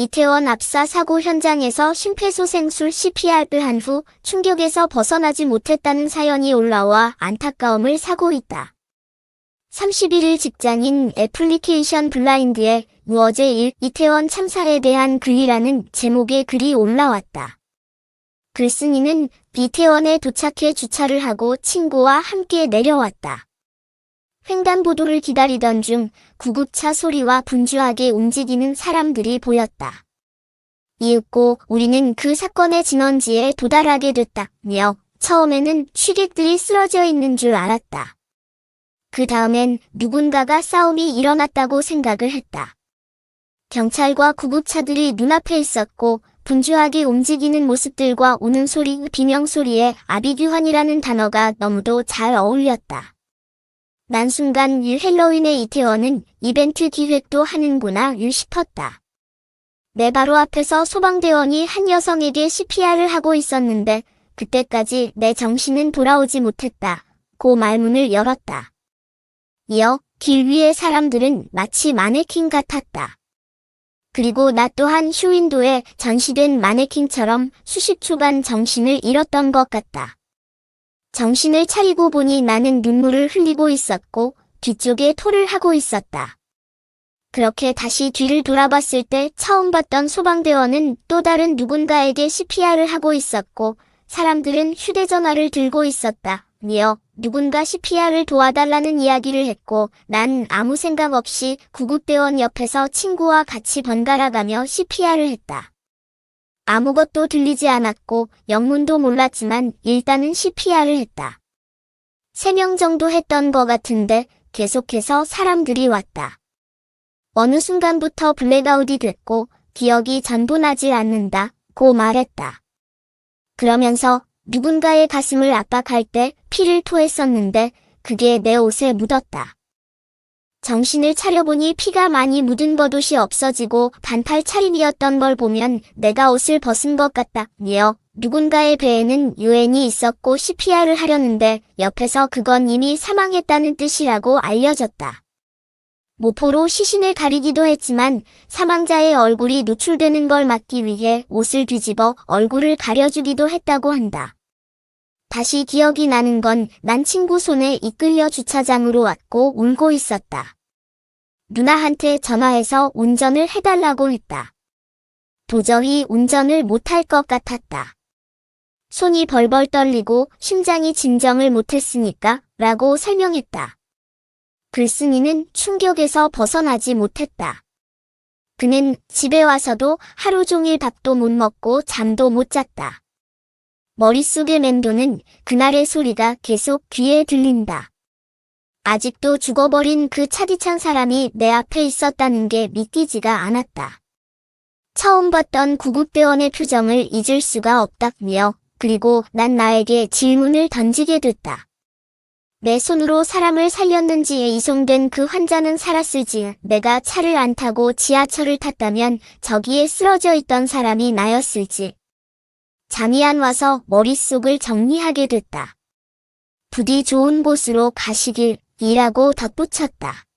이태원 압사 사고 현장에서 심폐소생술 CPR을 한 후 충격에서 벗어나지 못했다는 사연이 올라와 안타까움을 사고 있다. 31일 직장인 애플리케이션 블라인드에 어제 일 이태원 참사에 대한 글이라는 제목의 글이 올라왔다. 글쓴이는 이태원에 도착해 주차를 하고 친구와 함께 내려왔다. 횡단보도를 기다리던 중 구급차 소리와 분주하게 움직이는 사람들이 보였다. 이윽고 우리는 그 사건의 진원지에 도달하게 됐다며 처음에는 취객들이 쓰러져 있는 줄 알았다. 그 다음엔 누군가가 싸움이 일어났다고 생각을 했다. 경찰과 구급차들이 눈앞에 있었고 분주하게 움직이는 모습들과 우는 소리, 비명소리에 아비규환이라는 단어가 너무도 잘 어울렸다. 난 순간 이 헬로윈의 이태원은 이벤트 기획도 하는구나 유 싶었다. 내 바로 앞에서 소방대원이 한 여성에게 CPR을 하고 있었는데 그때까지 내 정신은 돌아오지 못했다. 고 말문을 열었다. 이어 길 위의 사람들은 마치 마네킹 같았다. 그리고 나 또한 쇼윈도에 전시된 마네킹처럼 수십 초간 정신을 잃었던 것 같다. 정신을 차리고 보니 나는 눈물을 흘리고 있었고 뒤쪽에 토를 하고 있었다. 그렇게 다시 뒤를 돌아봤을 때 처음 봤던 소방대원은 또 다른 누군가에게 CPR을 하고 있었고 사람들은 휴대전화를 들고 있었다. 미어 누군가 CPR을 도와달라는 이야기를 했고 난 아무 생각 없이 구급대원 옆에서 친구와 같이 번갈아가며 CPR을 했다. 아무것도 들리지 않았고 영문도 몰랐지만 일단은 CPR을 했다. 세 명 정도 했던 것 같은데 계속해서 사람들이 왔다. 어느 순간부터 블랙아웃이 됐고 기억이 전부 나질 않는다. 고 말했다. 그러면서 누군가의 가슴을 압박할 때 피를 토했었는데 그게 내 옷에 묻었다. 정신을 차려보니 피가 많이 묻은 버릇이 없어지고 반팔 차림이었던 걸 보면 내가 옷을 벗은 것 같다. 미어 누군가의 배에는 유엔이 있었고 CPR을 하려는데 옆에서 그건 이미 사망했다는 뜻이라고 알려졌다. 모포로 시신을 가리기도 했지만 사망자의 얼굴이 노출되는 걸 막기 위해 옷을 뒤집어 얼굴을 가려주기도 했다고 한다. 다시 기억이 나는 건 난 친구 손에 이끌려 주차장으로 왔고 울고 있었다. 누나한테 전화해서 운전을 해달라고 했다. 도저히 운전을 못할 것 같았다. 손이 벌벌 떨리고 심장이 진정을 못했으니까 라고 설명했다. 글쓴이는 충격에서 벗어나지 못했다. 그는 집에 와서도 하루 종일 밥도 못 먹고 잠도 못 잤다. 머릿속에 맴도는 그날의 소리가 계속 귀에 들린다. 아직도 죽어버린 그 차디찬 사람이 내 앞에 있었다는 게 믿기지가 않았다. 처음 봤던 구급대원의 표정을 잊을 수가 없다며 그리고 난 나에게 질문을 던지게 됐다. 내 손으로 사람을 살렸는지에 이송된 그 환자는 살았을지 내가 차를 안 타고 지하철을 탔다면 저기에 쓰러져 있던 사람이 나였을지 잠이 안 와서 머릿속을 정리하게 됐다. 부디 좋은 곳으로 가시길 이라고 덧붙였다.